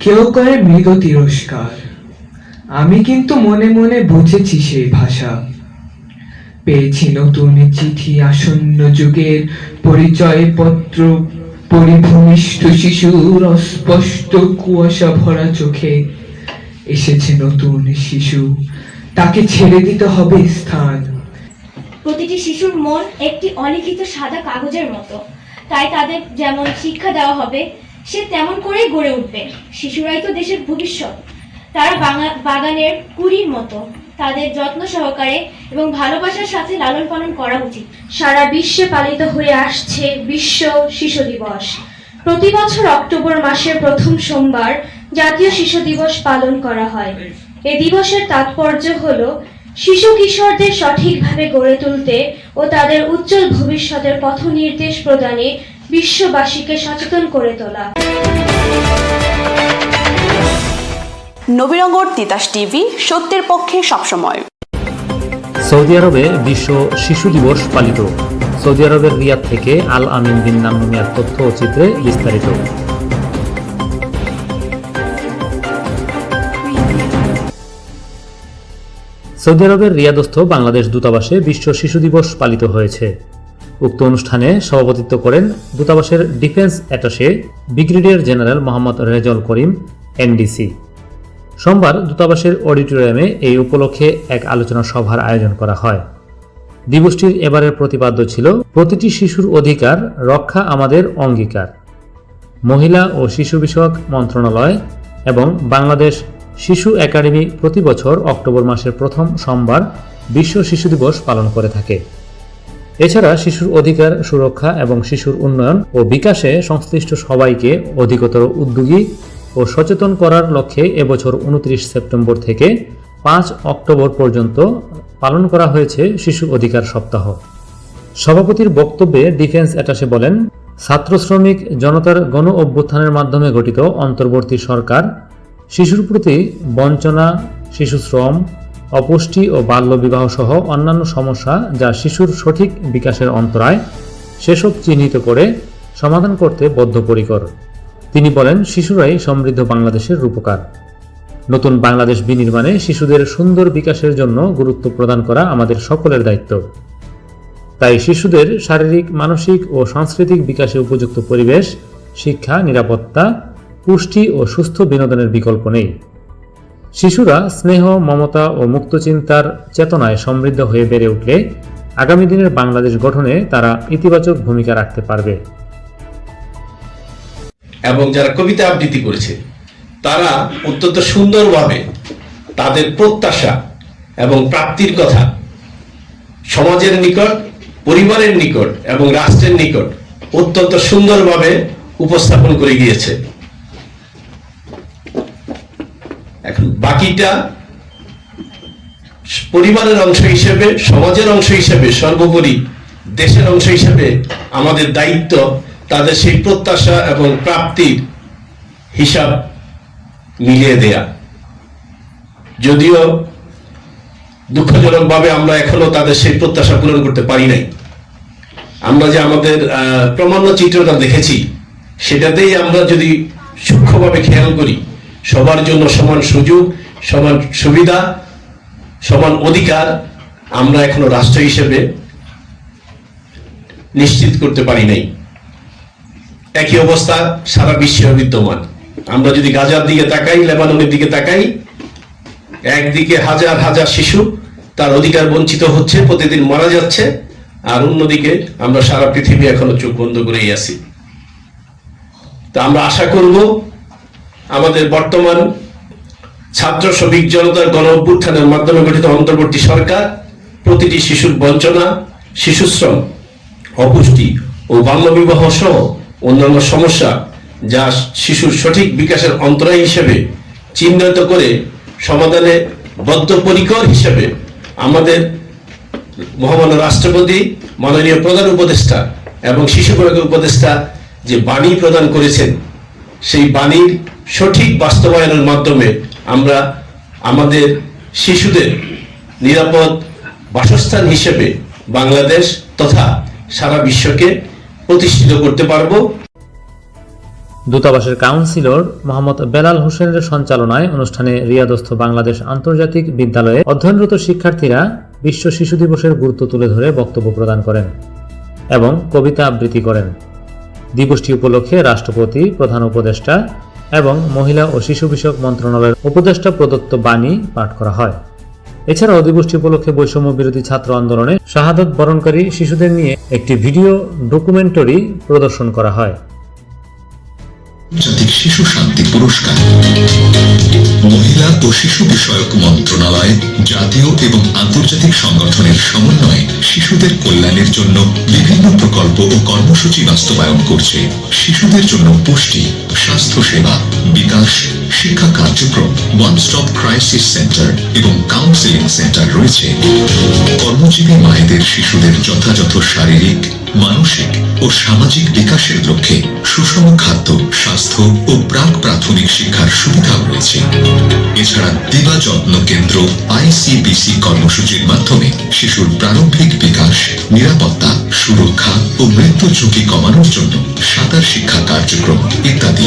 কেউ করে মৃগ তিরস্কার। আমি কিন্তু মনে মনে বুঝেছি সেই ভাষা। পেয়েছি নতুন চিঠি আসন্ন যুগের পরিচয় পত্র পরিভূমিষ্ঠ শিশুর অস্পষ্ট কুয়াশা ভরা চোখে। এসেছে নতুন শিশু, তাকে ছেড়ে দিতে হবে স্থান। প্রতিটি শিশুর মন একটি অলিখিত সাদা কাগজের মতো। তাই তাদের যেমন শিক্ষা দেওয়া হবে সে তেমন করেই গড়ে উঠবে। শিশুরাই তো দেশের ভবিষ্যৎ। তারা বাগানের কুড়ির মতো। তাদের যত্ন সহকারে এবং ভালোবাসার সাথে লালন পালন করা উচিত। সারা বিশ্বে পালিত হয়ে আসছে বিশ্ব শিশু দিবস। প্রতি বছর অক্টোবর মাসের প্রথম সোমবার জাতীয় শিশু দিবস পালন করা হয়। এ দিবসের তাৎপর্য হল, শিশু কিশোরদের সঠিকভাবে গড়ে তুলতে ও তাদের উজ্জ্বল ভবিষ্যতের পথ নির্দেশ প্রদানে বিশ্ববাসীকে সচেতন করে তোলা। নবীনগর তিতাস টিভি সত্যের পক্ষে সবসময়। সৌদি আরবে বিশ্ব শিশু দিবস পালিত। সৌদি আরবের রিয়াদ থেকে আল আমিন বিন নামিয়ার তথ্য ও চিত্রে বিস্তারিত। সৌদি আরবের রিয়াদস্থ বাংলাদেশ দূতাবাসে বিশ্ব শিশু দিবস পালিত হয়েছে। উক্ত অনুষ্ঠানে সভাপতিত্ব করেন দূতাবাসের defence attache brigadier general Mohammad Rezal Karim, NDC. সোমবার দূতাবাসের অডিটোরিয়ামে এই উপলক্ষে এক আলোচনা সভার আয়োজন করা হয়। দিবসটির এবারের প্রতিপাদ্য ছিল, প্রতিটি শিশুর অধিকার রক্ষা আমাদের অঙ্গীকার। মহিলা ও শিশু বিষয়ক মন্ত্রণালয় এবং বাংলাদেশ শিশু একাডেমি প্রতি বছর অক্টোবর মাসের প্রথম সোমবার বিশ্ব শিশু দিবস পালন করে থাকে। এছাড়া শিশুর অধিকার সুরক্ষা এবং শিশুর উন্নয়ন ও বিকাশে সংশ্লিষ্ট সবাইকে অধিকতর উদ্যোগী ও সচেতন করার লক্ষ্যে এবছর উনত্রিশ সেপ্টেম্বর থেকে পাঁচ অক্টোবর পর্যন্ত পালন করা হয়েছে শিশু অধিকার সপ্তাহ। সভাপতির বক্তব্যে ডিফেন্স অ্যাটাশে বলেন, ছাত্র শ্রমিক জনতার গণ অভ্যুত্থানের মাধ্যমে গঠিত অন্তর্বর্তী সরকার শিশুর প্রতি বঞ্চনা, শিশু শ্রম অপুষ্টি ও বাল্যবিবাহ সহ অন্যান্য সমস্যা যা শিশুর সঠিক বিকাশের অন্তরায় সেসব চিহ্নিত করে সমাধান করতে বদ্ধপরিকর। তিনি বলেন, শিশুরাই সমৃদ্ধ বাংলাদেশের রূপকার। নতুন বাংলাদেশ বিনির্মাণে শিশুদের সুন্দর বিকাশের জন্য গুরুত্ব প্রদান করা আমাদের সকলের দায়িত্ব। তাই শিশুদের শারীরিক, মানসিক ও সাংস্কৃতিক বিকাশে উপযুক্ত পরিবেশ, শিক্ষা, নিরাপত্তা, পুষ্টি ও সুস্থ বিনোদনের বিকল্প নেই। শিশুরা স্নেহ, মমতা ও মুক্তচিন্তার চেতনায় সমৃদ্ধ হয়ে বেড়ে উঠলে আগামী দিনের বাংলাদেশ গঠনে তারা ইতিবাচক ভূমিকা রাখতে পারবে। এবং যারা কবিতা আবৃত্তি করেছে, তারা অত্যন্ত সুন্দরভাবে তাদের প্রত্যাশা এবং প্রাপ্তির কথা সমাজের নিকট, পরিবারের নিকট এবং রাষ্ট্রের নিকট অত্যন্ত সুন্দরভাবে উপস্থাপন করে গিয়েছে। এখন বাকিটা পরিবারের অংশ হিসেবে, সমাজের অংশ হিসেবে, সর্বোপরি দেশের অংশ হিসেবে আমাদের দায়িত্ব তাদের সেই প্রত্যাশা এবং প্রাপ্তির হিসাব মিলিয়ে দেয়া। যদিও দুঃখজনকভাবে আমরা এখনও তাদের সেই প্রত্যাশা পূরণ করতে পারি নাই। আমরা যে আমাদের প্রমাণ্য চিত্রটা দেখেছি, সেটাতেই আমরা যদি সূক্ষ্মভাবে খেয়াল করি সবার জন্য সমান সুযোগ, সমান সুবিধা, সমান অধিকার আমরা এখনও রাষ্ট্র হিসেবে নিশ্চিত করতে পারি নাই। একই অবস্থা সারা বিশ্বে বিদ্যমান। আমরা যদি গাজার দিকে তাকাই, লেবাননের দিকে তাকাই, একদিকে হাজার হাজার শিশু তার অধিকার বঞ্চিত হচ্ছে, প্রতিদিন মারা যাচ্ছে, আর অন্যদিকে আমরা সারা পৃথিবী এখনও চোখ বন্ধ করেই আছি। তা আমরা আশা করব আমাদের বর্তমান ছাত্র শ্রমিক জনতার গণ অভ্যুত্থানের মাধ্যমে গঠিত অন্তর্বর্তী সরকার, প্রতিটি শিশুর বঞ্চনা, শিশুশ্রম, অপুষ্টি ও বাল্যবিবাহ সহ অন্যান্য সমস্যা যা শিশুর সঠিক বিকাশের অন্তরায় হিসেবে চিহ্নিত করে সমাধানে বদ্ধপরিকর হিসেবে আমাদের মহামান্য রাষ্ট্রপতি, মাননীয় প্রধান উপদেষ্টা এবং শিশু উপদেষ্টা যে বাণী প্রদান করেছেন, সেই বাণীর সঠিক বাস্তবায়নের মাধ্যমে আমরা আমাদের শিশুদের নিরাপদ বাসস্থান হিসেবে বাংলাদেশ তথা সারা বিশ্বকে প্রতিষ্ঠিত করতে পারব। দূতাবাসের কাউন্সিলর মোহাম্মদ বেলাল হোসেনের সঞ্চালনায় অনুষ্ঠানে রিয়াদস্থ বাংলাদেশ আন্তর্জাতিক বিদ্যালয়ে অধ্যয়নরত শিক্ষার্থীরা বিশ্ব শিশু দিবসের গুরুত্ব তুলে ধরে বক্তব্য প্রদান করেন এবং কবিতা আবৃত্তি করেন। দিবসটি উপলক্ষে রাষ্ট্রপতি, প্রধান উপদেষ্টা এবং মহিলা ও শিশু বিষয়ক মন্ত্রণালয়ের উপদেষ্টা প্রদত্ত বাণী পাঠ করা হয়। এছাড়া অধিবষ্টি উপলক্ষে বৈষম্য বিরোধী ছাত্র আন্দোলনে শাহাদত বরণকারী শিশুদের নিয়ে একটি ভিডিও ডকুমেন্টারি প্রদর্শন করা হয়। আন্তর্জাতিক শিশু শান্তি পুরস্কার। মহিলা ও শিশু বিষয়ক মন্ত্রণালয়, জাতীয় এবং আন্তর্জাতিক সংগঠনের সমন্বয়ে শিশুদের কল্যাণের জন্য বিভিন্ন প্রকল্প ও কর্মসূচি বাস্তবায়ন করছে। শিশুদের জন্য পুষ্টি স্বাস্থ্য সেবা বিকাশ, শিক্ষা কার্যক্রম ওয়ান স্টপ ক্রাইসিস সেন্টার এবং কাউন্সিলিং সেন্টার রয়েছে। কর্মজীবী মায়েদের শিশুদের যথাযথ শারীরিক মানসিক ও সামাজিক বিকাশের লক্ষ্যে সুষম খাদ্য, স্বাস্থ্য ও প্রাক প্রাথমিক শিক্ষার সুবিধাও রয়েছে। এছাড়া দিবা যত্ন কেন্দ্র আইসিবিসি কর্মসূচির মাধ্যমে শিশুর প্রারম্ভিক বিকাশ, নিরাপত্তা, সুরক্ষা ও মৃত্যু ঝুঁকি কমানোর জন্য সাঁতার শিক্ষা কার্যক্রম ইত্যাদি।